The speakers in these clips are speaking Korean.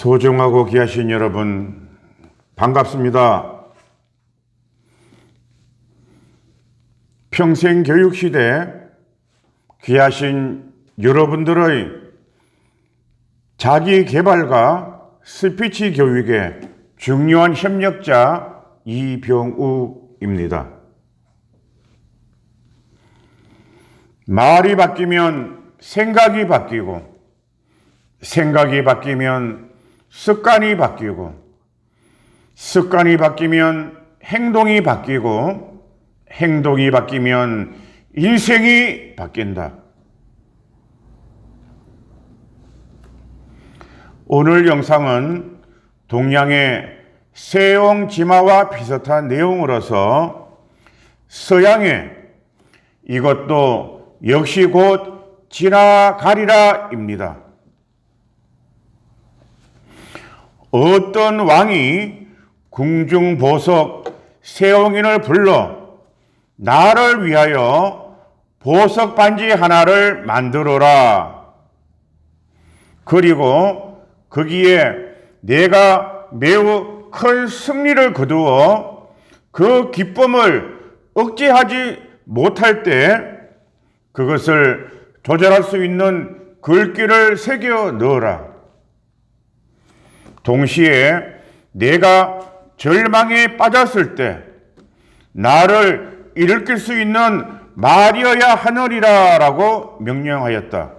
소중하고 귀하신 여러분, 반갑습니다. 평생 교육 시대 귀하신 여러분들의 자기 개발과 스피치 교육의 중요한 협력자 이병우입니다. 말이 바뀌면 생각이 바뀌고 생각이 바뀌면 습관이 바뀌고 습관이 바뀌면 행동이 바뀌고 행동이 바뀌면 인생이 바뀐다. 오늘 영상은 동양의 세옹지마와 비슷한 내용으로서 서양의 이것도 역시 곧 지나가리라입니다. 어떤 왕이 궁중보석 세옹인을 불러 나를 위하여 보석 반지 하나를 만들어라. 그리고 거기에 내가 매우 큰 승리를 거두어 그 기쁨을 억제하지 못할 때 그것을 조절할 수 있는 글귀를 새겨 넣어라. 동시에 내가 절망에 빠졌을 때 나를 일으킬 수 있는 말이어야 하느리라 라고 명령하였다.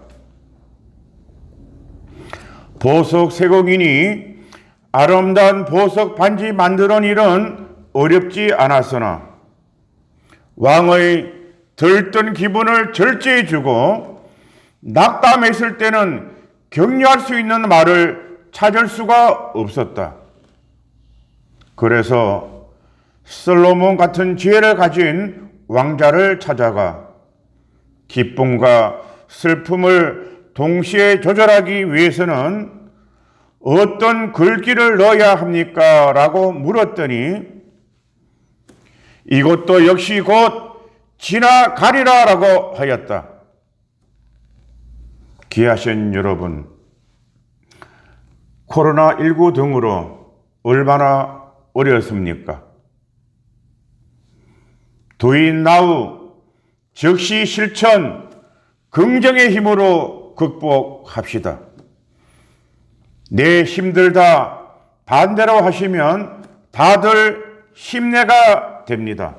보석 세공인이 아름다운 보석 반지 만드는 일은 어렵지 않았으나 왕의 들뜬 기분을 절제해 주고 낙담했을 때는 격려할 수 있는 말을 찾을 수가 없었다. 그래서 솔로몬 같은 지혜를 가진 왕자를 찾아가 기쁨과 슬픔을 동시에 조절하기 위해서는 어떤 글귀를 넣어야 합니까? 라고 물었더니 이것도 역시 곧 지나가리라 라고 하였다. 귀하신 여러분, 코로나19 등으로 얼마나 어려웠습니까? 두인 나우, 즉시 실천, 긍정의 힘으로 극복합시다. 내 힘들다 반대로 하시면 다들 힘내가 됩니다.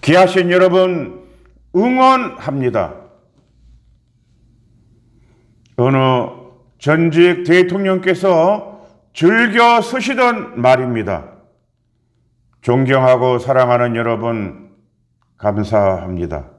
귀하신 여러분, 응원합니다. 어느 전직 대통령께서 즐겨 쓰시던 말입니다. 존경하고 사랑하는 여러분, 감사합니다.